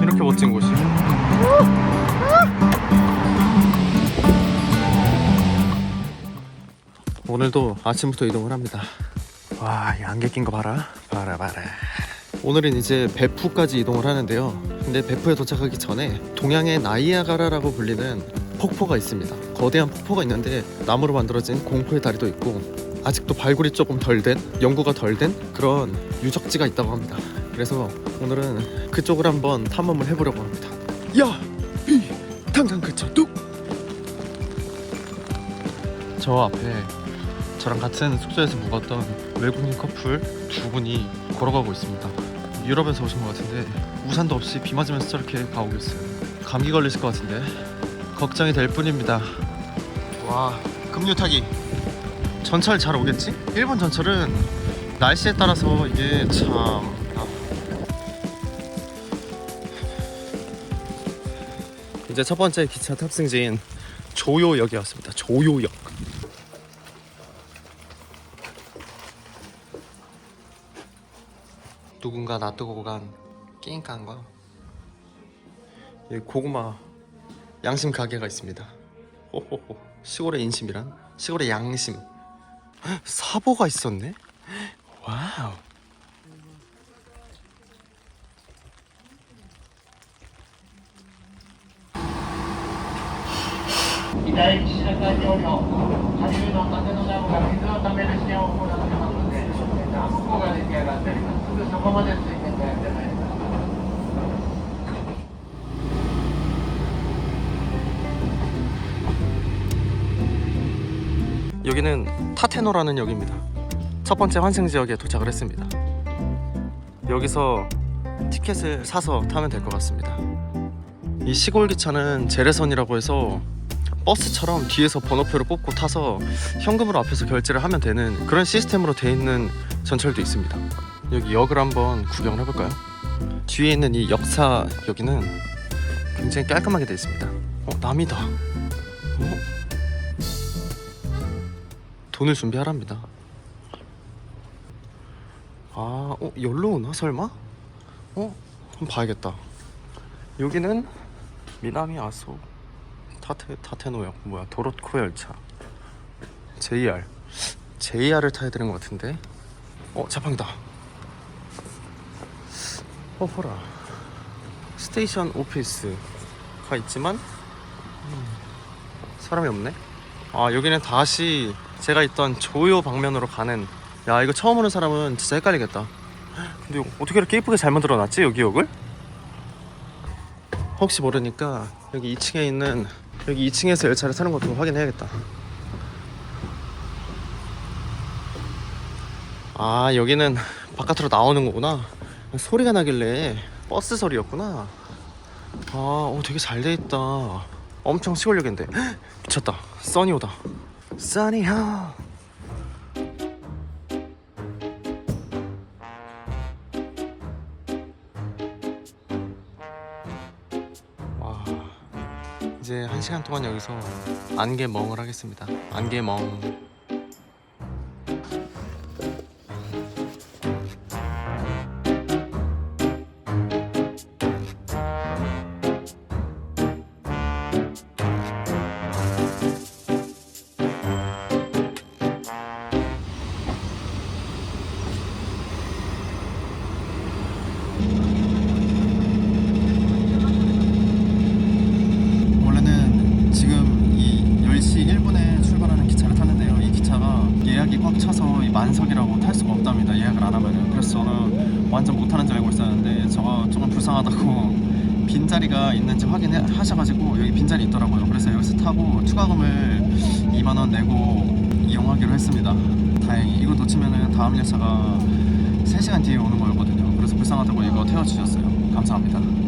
이렇게 멋진 곳이. 오늘도 아침부터 이동을 합니다. 와, 이 안개 낀 거 봐라. 봐라, 봐라. 오늘은 이제 베푸까지 이동을 하는데요. 근데 베푸에 도착하기 전에 동양의 나이아가라라고 불리는 폭포가 있습니다. 거대한 폭포가 있는데 나무로 만들어진 공포의 다리도 있고 아직도 발굴이 조금 덜 된, 연구가 덜 된 그런 유적지가 있다고 합니다. 그래서 오늘은 그쪽을 한번 탐험을 해보려고 합니다. 야, 이 당장 그쳐 뚝. 저 앞에 저랑 같은 숙소에서 묵었던 외국인 커플 두 분이 걸어가고 있습니다. 유럽에서 오신 것 같은데 우산도 없이 비 맞으면서 저렇게 가고 있어요. 감기 걸리실 것 같은데 걱정이 될 뿐입니다. 와 급류 타기 전철 잘 오겠지? 일본 전철은 날씨에 따라서 이게 참 아. 이제 첫 번째 기차 탑승지인 조요역에 왔습니다. 조요역. 누군가 놔두고 간 낑깡과 이 고구마 양심 가게가 있습니다. 호호호 시골의 인심이란 시골의 양심. 사보가 있었네. 와우. 이날 지시까지 오며 자리를 넘어서 넘어가고 비서 담배를 시행하고 나서 나무가 되게 갔다니까. 그래서 저거 맞을 수 있는 거야. 여기는 타테노라는 역입니다. 첫 번째 환승 지역에 도착을 했습니다. 여기서 티켓을 사서 타면 될 것 같습니다. 이 시골 기차는 재래선이라고 해서 버스처럼 뒤에서 번호표를 뽑고 타서 현금으로 앞에서 결제를 하면 되는 그런 시스템으로 돼 있는 전철도 있습니다. 여기 역을 한번 구경을 해볼까요? 뒤에 있는 이 역사 여기는 굉장히 깔끔하게 되어 있습니다. 어 남이다. 돈을 준비하랍니다. 아, 어, 열로 오나 설마? 어, 한번 봐야겠다. 여기는 미나미 아소 타테 타테노역 뭐야 도로코 열차 JR JR을 타야 되는 것 같은데. 어, 자판기다. 어허라. 스테이션 오피스가 있지만 음, 사람이 없네. 아 여기는 다시 제가 있던 조요 방면으로 가는 야 이거 처음 오는 사람은 진짜 헷갈리겠다. 근데 어떻게 이렇게 예쁘게 잘 만들어놨지 여기 역을? 혹시 모르니까 여기 2층에 있는 여기 2층에서 열차를 타는 것도 확인해야겠다. 아 여기는 바깥으로 나오는 거구나. 소리가 나길래 버스 소리였구나. 아 오, 되게 잘 돼 있다. 엄청 시골역인데. 헉, 미쳤다. 써니오다 써니호 와 이제 한 시간 동안 여기서 안개멍을 하겠습니다. 안개멍 완전 못하는 줄 알고 있었는데 저가 조금 불쌍하다고 빈자리가 있는지 확인하셔가지고 여기 빈자리 있더라고요. 그래서 여기서 타고 추가금을 2만 원 내고 이용하기로 했습니다. 다행히 이거 놓치면은 다음 열차가 3시간 뒤에 오는 거였거든요. 그래서 불쌍하다고 이거 태워주셨어요. 감사합니다.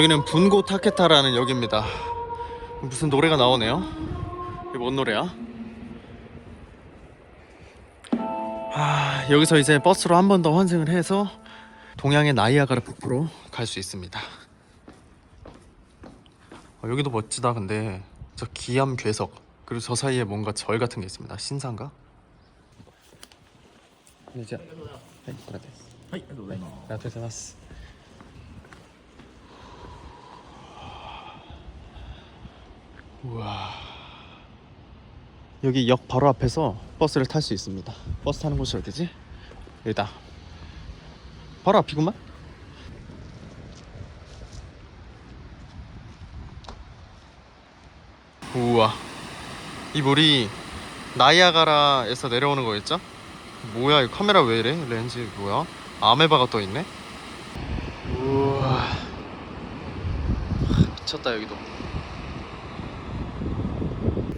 여기는 분고 타케타라는 역입니다. 무슨 노래가 나오네요. 이게 뭔 노래야? 아, 여기서 이제 버스로 한 번 더 환승을 해서 동양의 나이아가라 폭포로 갈 수 있습니다. 어, 여기도 멋지다. 근데 저 기암 괴석 그리고 저 사이에 뭔가 절 같은 게 있습니다. 신사인가? 이제 네, 그래. はい、ありがとうございます。 네, 고생하셨습니다. 우와. 여기 역 바로 앞에서 버스를 탈 수 있습니다. 버스 타는 곳이 어디지? 여기다. 바로 앞이구만. 우와. 이 물이 나이아가라에서 내려오는 거겠죠? 뭐야 이 카메라 왜 이래? 렌즈 뭐야? 아메바가 떠 있네. 우와. 미쳤다 여기도.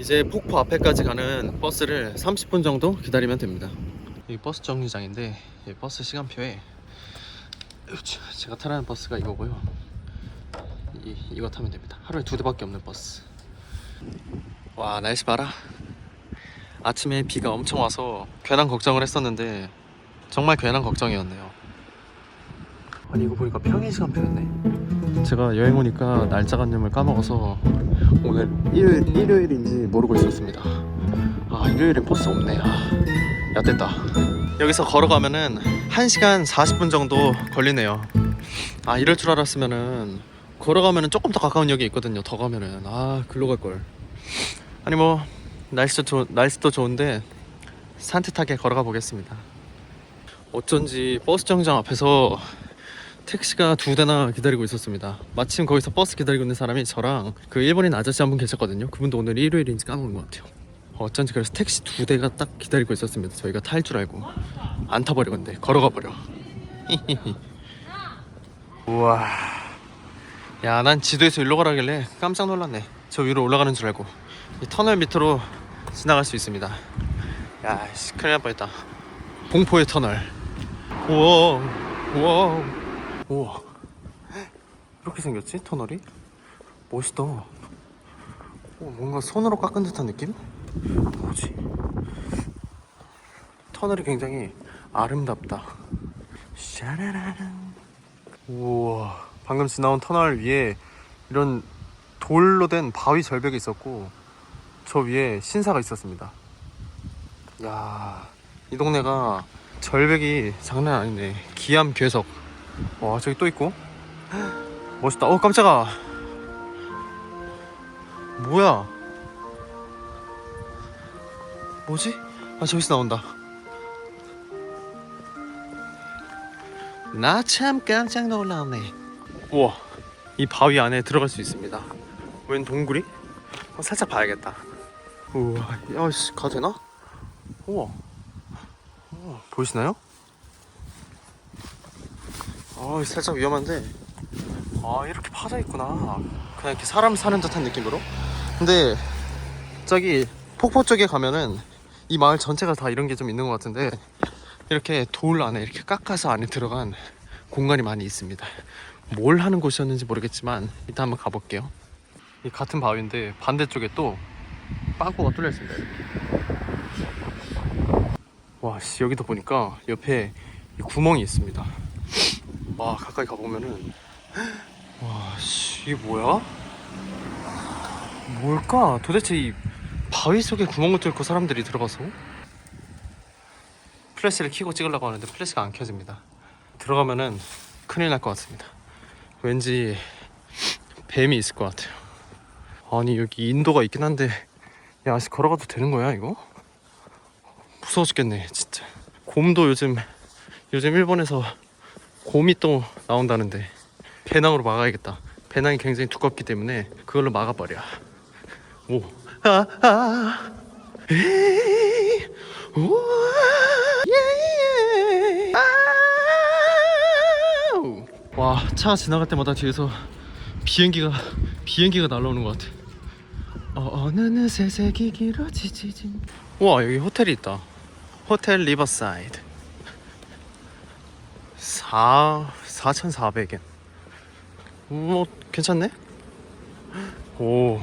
이제 폭포 앞에까지 가는 버스를 30분 정도 기다리면 됩니다. 여기 버스 정류장인데 이 버스 시간표에 제가 타라는 버스가 이거고요. 이, 이거 타면 됩니다. 하루에 두 대밖에 없는 버스. 와 날씨 봐라. 아침에 비가 엄청 와서 괜한 걱정을 했었는데 정말 괜한 걱정이었네요. 아니 이거 보니까 평일 시간표였네. 제가 여행 오니까 날짜 관념을 까먹어서 오늘 일요일, 일요일인지 모르고 있었습니다. 아 일요일엔 버스 없네. 아, 얕됐다. 여기서 걸어가면은 1시간 40분 정도 걸리네요. 아 이럴 줄 알았으면은 걸어가면은 조금 더 가까운 역이 있거든요. 더 가면은 아 글로 갈 걸. 아니 뭐 날씨도 좋 날씨도 좋은데 산뜻하게 걸어가 보겠습니다. 어쩐지 버스 정류장 앞에서 택시가 두 대나 기다리고 있었습니다. 마침 거기서 버스 기다리고 있는 사람이 저랑 그 일본인 아저씨 한 분 계셨거든요. 그분도 오늘 일요일인지 까먹은 것 같아요. 어쩐지 그래서 택시 두 대가 딱 기다리고 있었습니다. 저희가 탈 줄 알고 안 타버려 근데 걸어가 버려. 우와. 야, 난 지도에서 일로 가라길래 깜짝 놀랐네. 저 위로 올라가는 줄 알고 이 터널 밑으로 지나갈 수 있습니다. 야, 씨, 큰일 날 뻔했다. 공포의 터널. 우와, 우와, 우와. 이렇게 생겼지 터널이? 멋있다. 어, 뭔가 손으로 깎은 듯한 느낌? 뭐지? 터널이 굉장히 아름답다. 샤라라란. 우와 방금 지나온 터널 위에 이런 돌로 된 바위 절벽이 있었고 저 위에 신사가 있었습니다 야 이 동네가 절벽이 장난 아니네 기암 괴석 와 저기 또 있고 멋있다 어 깜짝아 뭐야 뭐지? 아 저기서 나온다 나 참 깜짝 놀랐네. 우와, 이 바위 안에 들어갈 수 있습니다. 웬 동굴이? 어, 살짝 봐야겠다. 우와, 야씨, 가도 되나? 우와, 우와 보이시나요? 아, 살짝 위험한데. 아, 이렇게 파져 있구나. 그냥 이렇게 사람 사는 듯한 느낌으로. 근데 저기 폭포 쪽에 가면은 이 마을 전체가 다 이런 게 좀 있는 것 같은데 이렇게 돌 안에 이렇게 깎아서 안에 들어간 공간이 많이 있습니다. 뭘 하는 곳이었는지 모르겠지만 일단 한번 가볼게요. 이 같은 바위인데 반대쪽에 또 빵꾸가 뚫려 있습니다. 이렇게. 와, 씨, 여기도 보니까 옆에 이 구멍이 있습니다. 와, 가까이 가보면은 와, 씨, 이게 뭐야? 뭘까? 도대체 이 바위 속에 구멍을 뚫고 사람들이 들어가서 플래시를 켜고 찍으려고 하는데 플래시가 안 켜집니다. 들어가면은 큰일 날 것 같습니다. 왠지 뱀이 있을 것 같아요. 아니 여기 인도가 있긴 한데 야 아직 걸어가도 되는 거야 이거? 무서워 죽겠네 진짜. 곰도 요즘 요즘 일본에서 곰이 또 나온다는데 배낭으로 막아야겠다. 배낭이 굉장히 두껍기 때문에 그걸로 막아버려. 오. 아, 아. 예, 예. 와, 차 지나갈 때마다 뒤에서 비행기가 비행기가 날라오는 것 같아. 어, 어느새 색이 길어지지. 와, 여기 호텔이 있다. 호텔 리버사이드. 4 4,400엔. 뭐 괜찮네? 오.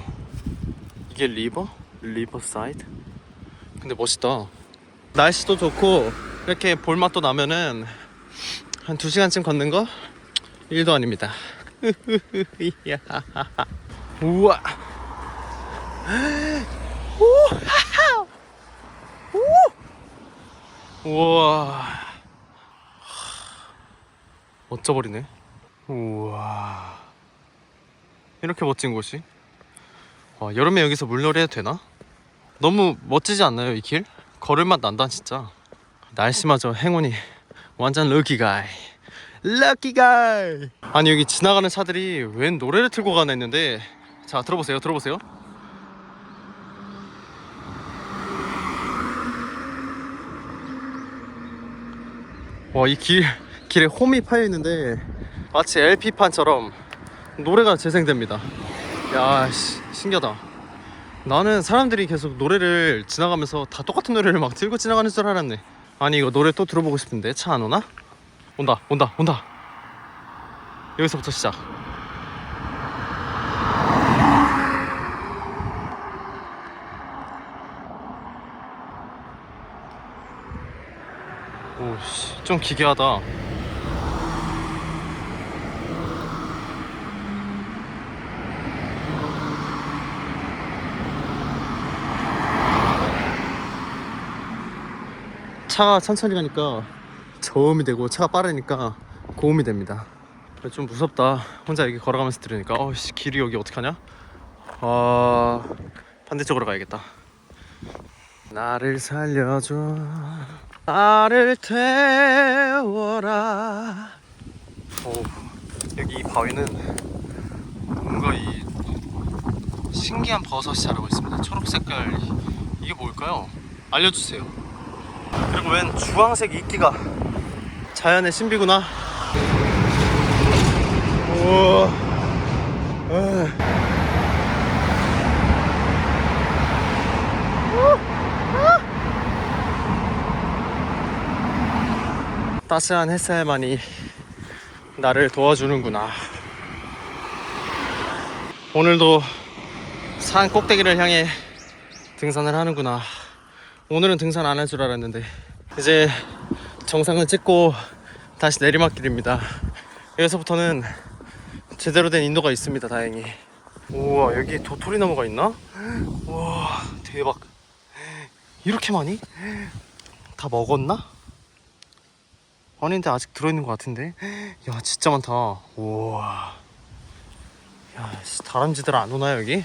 이게 리버? 리버 사이드? 근데 멋있다. 날씨도 좋고 이렇게 볼맛도 나면은 한 2시간쯤 걷는 거 1도 아닙니다. 우와. 오! 우와. 멋져버리네. 우와. 이렇게 멋진 곳이? 와, 여름에 여기서 물놀이 해도 되나? 너무 멋지지 않나요, 이 길? 걸을맛 난다, 진짜. 날씨마저 행운이 완전 럭키 가이. 럭키 가이. 아니, 여기 지나가는 차들이 웬 노래를 틀고 가나 했는데 자, 들어보세요. 들어보세요. 와, 이 길, 길에 홈이 파여 있는데 마치 LP판처럼 노래가 재생됩니다. 야, 씨, 신기하다. 나는 사람들이 계속 노래를 지나가면서 다 똑같은 노래를 막 들고 지나가는 줄 알았네. 아니, 이거 노래 또 들어보고 싶은데 차 안 오나? 온다, 온다, 온다. 여기서부터 시작. 오씨, 좀 기괴하다. 차가 천천히 가니까 저음이 되고 차가 빠르니까 고음이 됩니다. 좀 무섭다. 혼자 여기 걸어가면서 들으니까 어씨 길이 여기 어떻게 하냐? 아 반대쪽으로 가야겠다. 나를 살려줘. 나를 태워라. 오, 여기 이 바위는 뭔가 이 신기한 버섯이 자라고 있습니다. 초록 색깔 이게 뭘까요? 알려주세요. 그리고 웬 주황색 이끼가 자연의 신비구나. 우와. 에. 따스한 햇살만이 나를 도와주는구나. 오늘도 산 꼭대기를 향해 등산을 하는구나. 오늘은 등산 안 할 줄 알았는데 이제 정상을 찍고 다시 내리막길입니다. 여기서부터는 제대로 된 인도가 있습니다. 다행히. 우와 여기 도토리 나무가 있나? 우와 대박. 이렇게 많이? 다 먹었나? 아닌데 아직 들어있는 것 같은데? 야 진짜 많다. 우와. 야 씨, 다람쥐들 안 오나요? 여기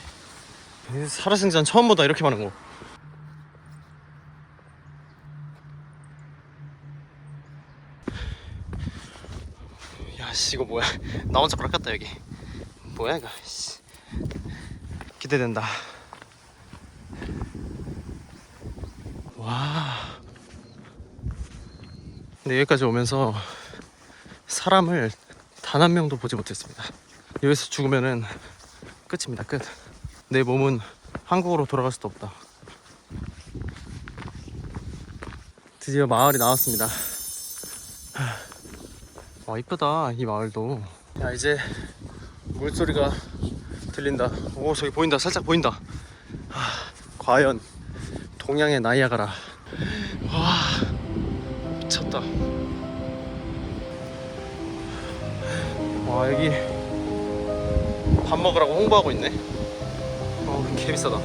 살아생전 처음 보다 이렇게 많은 거. 야씨 이거 뭐야? 나 혼자 바랐다 여기. 뭐야 이거? 씨. 기대된다. 와. 근데 여기까지 오면서 사람을 단 한 명도 보지 못했습니다. 여기서 죽으면은 끝입니다 끝내 몸은 한국으로 돌아갈 수도 없다. 드디어 마을이 나왔습니다 와 이쁘다 이 마을도. 야 이제 물소리가 들린다. 오 저기 보인다 살짝 보인다. 하, 과연 동양의 나이아가라. 와 미쳤다. 와 여기 밥 먹으라고 홍보하고 있네. 어 개비싸다.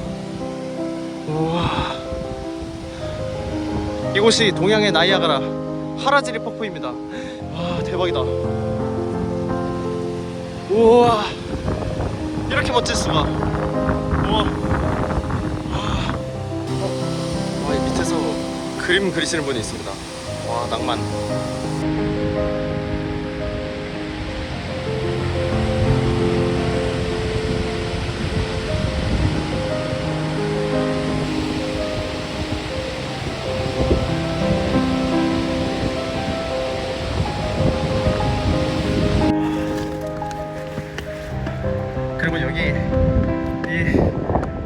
우와. 이곳이 동양의 나이아가라 하라지리 폭포입니다. 와 대박이다. 우와. 이렇게 멋질 수가. 우와. 와, 어, 와, 이 밑에서 그림 그리시는 분이 있습니다. 와 낭만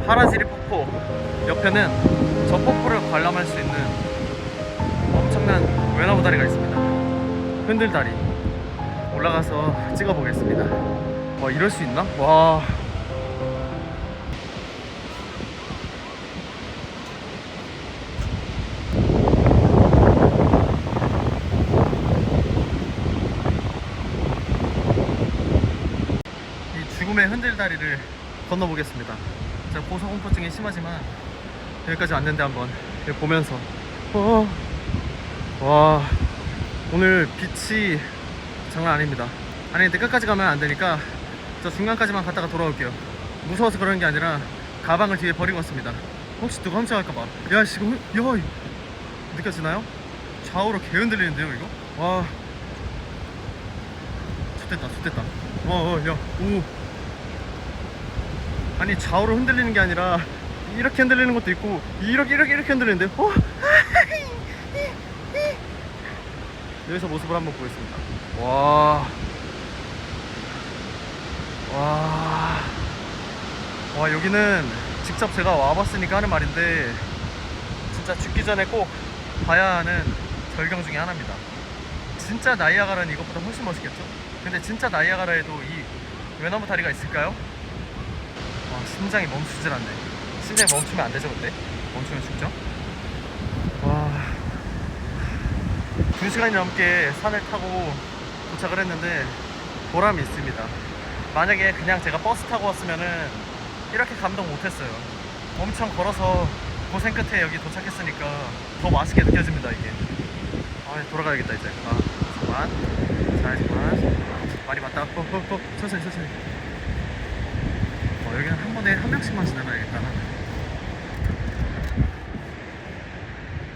파라지리 폭포. 옆에는 저 폭포를 관람할 수 있는 엄청난 외나무 다리가 있습니다. 흔들 다리. 올라가서 찍어보겠습니다. 와 이럴 수 있나? 와. 죽음의 흔들다리를 건너보겠습니다. 제가 고소공포증이 심하지만 여기까지 왔는데 한번 여기 보면서 어, 와 오늘 빛이 장난 아닙니다. 아니 근데 끝까지 가면 안 되니까 저 중간까지만 갔다가 돌아올게요. 무서워서 그런 게 아니라 가방을 뒤에 버리고 왔습니다. 혹시 누가 훔쳐갈까봐. 야 지금 야 느껴지나요? 좌우로 개 흔들리는데요 이거? 와 좋됐다 좋됐다 어야 오 아니 좌우로 흔들리는 게 아니라 이렇게 흔들리는 것도 있고 이렇게 이렇게 이렇게 흔들리는데 어? 여기서 모습을 한번 보겠습니다 와 와. 와 여기는 직접 제가 와봤으니까 하는 말인데 진짜 죽기 전에 꼭 봐야 하는 절경 중에 하나입니다 진짜 나이아가라는 이것보다 훨씬 멋있겠죠? 근데 진짜 나이아가라에도 이 외나무 다리가 있을까요? 와 심장이 멈추질 않네. 심장이 멈추면 안 되죠 근데? 멈추면 죽죠? 와. 2시간이 넘게 산을 타고 도착을 했는데 보람이 있습니다. 만약에 그냥 제가 버스 타고 왔으면은 이렇게 감동 못했어요. 엄청 걸어서 고생 끝에 여기 도착했으니까 더 맛있게 느껴집니다 이게. 아 돌아가야겠다 이제. 아 잠깐만. 잠깐만. 많이 왔다. 어, 어, 어, 천천히 천천히. 어, 여기는 한 번에 한 명씩만 지나가야겠다.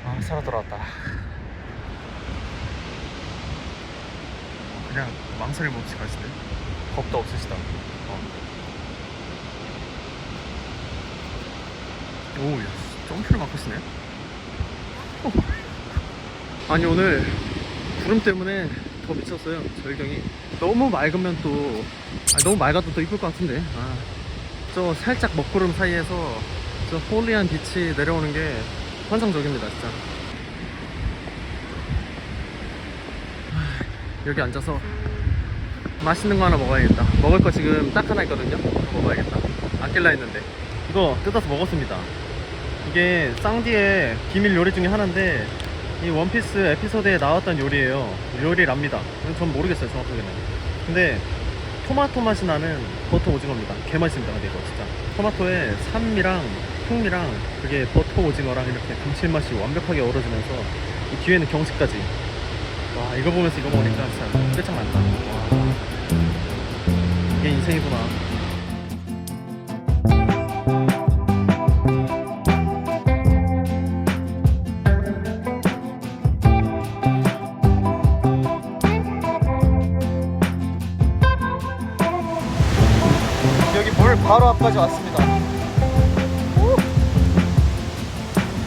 아 살아 돌아왔다. 어, 그냥 망설임 없이 가시네. 겁도 없으시다 어. 오, 야, 점프를 막 하시네. 어. 아니 오늘 구름 때문에 더 미쳤어요 절경이. 너무 맑으면 또 아니, 너무 맑아도 더 이쁠 것 같은데. 아, 저 살짝 먹구름 사이에서 저 홀리한 빛이 내려오는 게 환상적입니다 진짜. 하, 여기 앉아서 맛있는 거 하나 먹어야겠다. 먹을 거 지금 딱 하나 있거든요. 먹어야겠다. 아낄라 했는데. 이거 뜯어서 먹었습니다. 이게 쌍디의 비밀 요리 중에 하나인데 이 원피스 에피소드에 나왔던 요리예요. 요리랍니다. 전 모르겠어요 정확하게는. 근데 토마토 맛이 나는 버터 오징어입니다. 개 맛있습니다 근데 이거 진짜. 토마토에 산미랑 풍미랑 그게 버터 오징어랑 이렇게 감칠맛이 완벽하게 어우러지면서 이 뒤에는 경치까지. 와 이거 보면서 이거 먹으니까 진짜 끝장난다. 와 이게 인생이구나 앞까지 왔습니다. 오!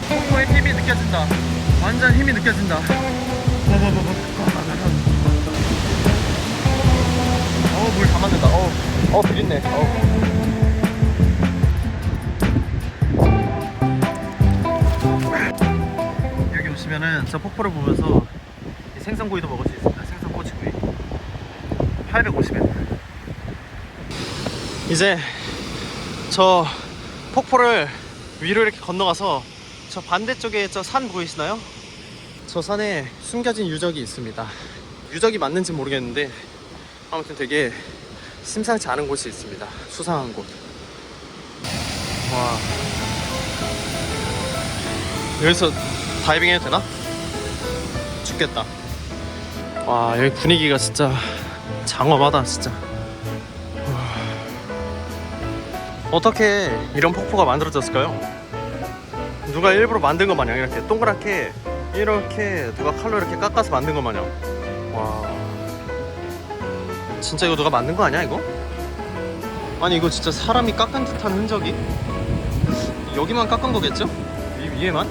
폭포의 힘이 느껴진다. 완전 힘이 느껴진다. 어우 물 다 맞는다. 어우 어 비린내. 어우. 여기 오시면은 저 폭포를 보면서 이 생선구이도 먹을 수 있습니다. 생선 꼬치구이. 850엔. 이제 저 폭포를 위로 이렇게 건너가서 저 반대쪽에 저 산 보이시나요? 저 산에 숨겨진 유적이 있습니다. 유적이 맞는지 모르겠는데 아무튼 되게 심상치 않은 곳이 있습니다. 수상한 곳. 와. 여기서 다이빙 해도 되나? 죽겠다. 와, 여기 분위기가 진짜 장엄하다, 진짜. 어떻게 이런 폭포가 만들어졌을까요? 누가 일부러 만든 것 마냥 이렇게 동그랗게 이렇게 누가 칼로 이렇게 깎아서 만든 것 마냥 와 진짜 이거 누가 만든 거 아니야 이거? 아니 이거 진짜 사람이 깎은 듯한 흔적이 여기만 깎은 거겠죠? 이 위에만?